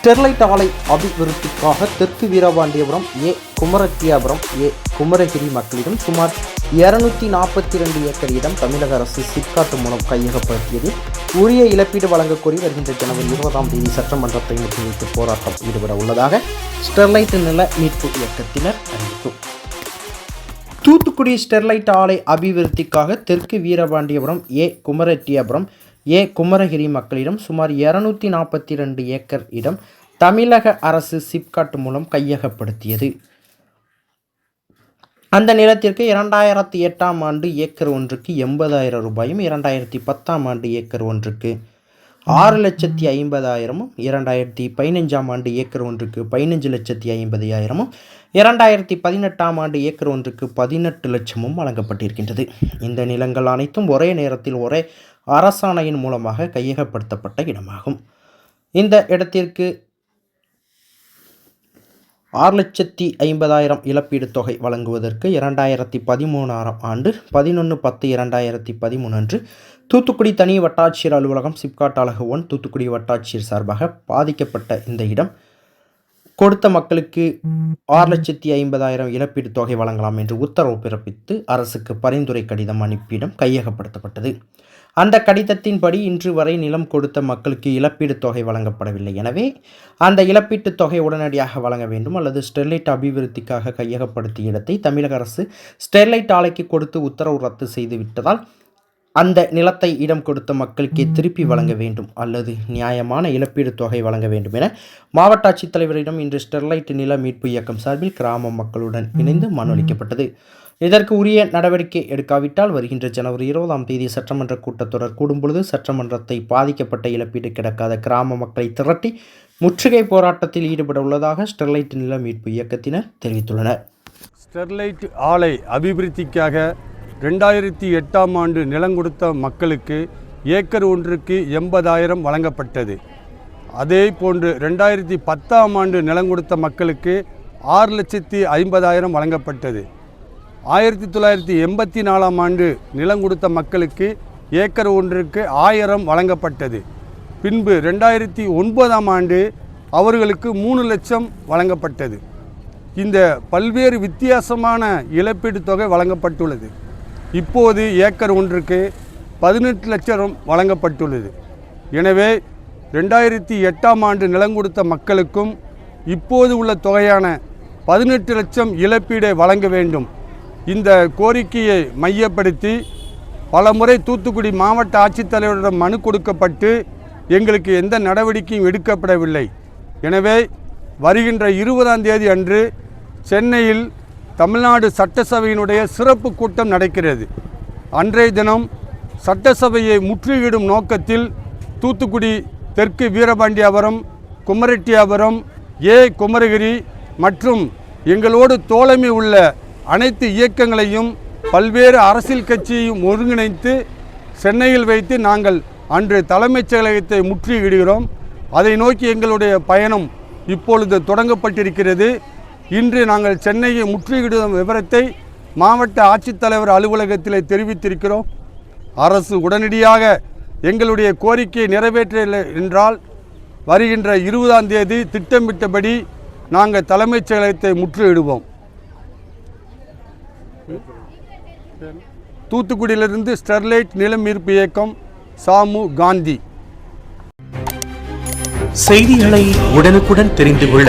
Sterlite ஆலை அபிவிருத்திக்காக தெற்கு வீரபாண்டியபுரம் ஏ. குமரத்தியாபுரம் ஏ. குமரகிரி மக்களிடம் சுமார் இருநூத்தி நாற்பத்தி ரெண்டு ஏக்கர் இடம் தமிழக அரசு சிப்காட் மூலம் கையகப்படுத்தியது. உரிய இழப்பீடு வழங்கக்கோரி வருகின்ற ஜனவரி இருபதாம் தேதி சட்டமன்றத்தை முற்றுகையிட்டு போராட்டம் ஈடுபட உள்ளதாக ஸ்டெர்லைட் நில மீட்பு இயக்கத்தினர் அறிவிப்பு. தூத்துக்குடி ஸ்டெர்லைட் ஆலை அபிவிருத்திக்காக தெற்கு வீரபாண்டியபுரம் ஏ. குமரெட்டியாபுரம் ஏ. குமரகிரி மக்களிடம் சுமார் இருநூத்தி நாற்பத்தி ரெண்டு ஏக்கர் இடம் தமிழக அரசு சிப்காட் மூலம் கையகப்படுத்தியது. அந்த நிலத்திற்கு இரண்டாயிரத்தி எட்டாம் ஆண்டு ஏக்கர் ஒன்றுக்கு எண்பதாயிரம் ரூபாயும் இரண்டாயிரத்தி பத்தாம் ஆண்டு ஏக்கர் ஒன்றுக்கு ஆறு லட்சத்தி ஐம்பதாயிரமும் இரண்டாயிரத்தி பதினஞ்சாம் ஆண்டு ஏக்கர் ஒன்றுக்கு பதினஞ்சு லட்சத்தி ஐம்பதாயிரமும் இரண்டாயிரத்தி பதினெட்டாம் ஆண்டு ஏக்கர் ஒன்றுக்கு பதினெட்டு லட்சமும் வழங்கப்பட்டிருக்கின்றது. இந்த நிலங்கள் அனைத்தும் ஒரே நேரத்தில் ஒரே அரசாணையின் மூலமாக கையகப்படுத்தப்பட்ட இடமாகும். இந்த இடத்திற்கு ஆறு லட்சத்தி ஐம்பதாயிரம் இழப்பீடு தொகை வழங்குவதற்கு இரண்டாயிரத்தி பதிமூணாறாம் ஆண்டு பதினொன்று பத்து இரண்டாயிரத்தி பதிமூணு அன்று தூத்துக்குடி தனி வட்டாட்சியர் அலுவலகம் சிப்காட் அழகு ஒன் தூத்துக்குடி வட்டாட்சியர் சார்பாக பாதிக்கப்பட்ட இந்த இடம். கொடுத்த மக்களுக்கு ஆறு லட்சத்தி ஐம்பதாயிரம் இழப்பீடு தொகை வழங்கலாம் என்று உத்தரவு பிறப்பித்து அரசுக்கு பரிந்துரை கடிதம் அனுப்பியிடம் கையகப்படுத்தப்பட்டது. அந்த கடிதத்தின்படி இன்று வரை நிலம் கொடுத்த மக்களுக்கு இழப்பீடு தொகை வழங்கப்படவில்லை. எனவே அந்த இழப்பீட்டுத் தொகை உடனடியாக வழங்க வேண்டும் அல்லது ஸ்டெர்லைட் அபிவிருத்திக்காக கையகப்படுத்திய இடத்தை தமிழக அரசு ஸ்டெர்லைட் ஆலைக்கு கொடுத்து உத்தரவு ரத்து செய்து விட்டதால் அந்த நிலத்தை இடம் கொடுத்த மக்களுக்கே திருப்பி வழங்க வேண்டும் அல்லது நியாயமான இழப்பீடு தொகை வழங்க வேண்டும் என மாவட்ட ஆட்சித்தலைவரிடம் இன்று ஸ்டெர்லைட் நில மீட்பு இயக்கம் சார்பில் கிராம மக்களுடன் இணைந்து மனுளிக்கப்பட்டது இதற்கு உரிய நடவடிக்கை எடுக்காவிட்டால் வருகின்ற ஜனவரி இருபதாம் தேதி சட்டமன்ற கூட்டத்தொடர் கூடும்பொழுது சட்டமன்றத்தை பாதிக்கப்பட்ட இழப்பீடு கிடக்காத கிராம மக்களை திரட்டி முற்றுகை போராட்டத்தில் ஈடுபட உள்ளதாக ஸ்டெர்லைட் நில மீட்பு இயக்கத்தினர் தெரிவித்துள்ளனர். ஸ்டெர்லைட் ஆலை அபிவிருத்திக்காக ரெண்டாயிரத்தி எட்டாம் ஆண்டு நிலம் கொடுத்த மக்களுக்கு ஏக்கர் ஒன்றுக்கு எண்பதாயிரம் வழங்கப்பட்டது. அதே போன்று ரெண்டாயிரத்தி பத்தாம் ஆண்டு நிலம் கொடுத்த மக்களுக்கு ஆறு லட்சத்தி ஐம்பதாயிரம் வழங்கப்பட்டது. ஆயிரத்தி தொள்ளாயிரத்தி எண்பத்தி நாலாம் ஆண்டு நிலம் கொடுத்த மக்களுக்கு ஏக்கர் ஒன்றுக்கு ஆயிரம் வழங்கப்பட்டது. பின்பு ரெண்டாயிரத்தி ஒன்பதாம் ஆண்டு அவர்களுக்கு மூணு லட்சம் வழங்கப்பட்டது. இந்த பல்வேறு வித்தியாசமான இழப்பீடு தொகை வழங்கப்பட்டுள்ளது. இப்போது ஏக்கர் ஒன்றுக்கு பதினெட்டு லட்சம் வழங்கப்பட்டுள்ளது. எனவே ரெண்டாயிரத்தி எட்டாம் ஆண்டு நிலம் கொடுத்த மக்களுக்கும் இப்போது உள்ள தொகையான பதினெட்டு லட்சம் இழப்பீடை வழங்க வேண்டும். இந்த கோரிக்கையை மையப்படுத்தி பல முறை தூத்துக்குடி மாவட்ட ஆட்சித்தலைவரிடம் மனு கொடுக்கப்பட்டு எங்களுக்கு எந்த நடவடிக்கையும் எடுக்கப்படவில்லை. எனவே வருகின்ற இருபதாம் தேதி அன்று சென்னையில் தமிழ்நாடு சட்டசபையினுடைய சிறப்பு கூட்டம் நடக்கிறது. அன்றைய தினம் சட்டசபையை முற்றுகையிடும் நோக்கத்தில் தூத்துக்குடி தெற்கு வீரபாண்டியாபுரம் குமரெட்டியாபுரம் ஏ. குமரகிரி மற்றும் எங்களோடு தோழமை உள்ள அனைத்து இயக்கங்களையும் பல்வேறு அரசியல் கட்சியையும் ஒருங்கிணைத்து சென்னையில் வைத்து நாங்கள் அன்று தலைமைச் செயலகத்தை முற்றுகையிடுகிறோம். அதை நோக்கி எங்களுடைய பயணம் இப்பொழுது தொடங்கப்பட்டிருக்கிறது. இன்று நாங்கள் சென்னையை முற்றுகையிடும் விவரத்தை மாவட்ட ஆட்சித்தலைவர் அலுவலகத்தில் தெரிவித்திருக்கிறோம். அரசு உடனடியாக எங்களுடைய கோரிக்கையை நிறைவேற்றவில்லை என்றால் வருகின்ற இருபதாம் தேதி திட்டமிட்டபடி நாங்கள் தலைமைச் செயலகத்தை முற்றுகிடுவோம் தூத்துக்குடியிலிருந்து ஸ்டெர்லைட் நிலம் மீட்பு இயக்கம் சாமு காந்தி. செய்திகளை உடனுக்குடன் தெரிந்து கொள்ள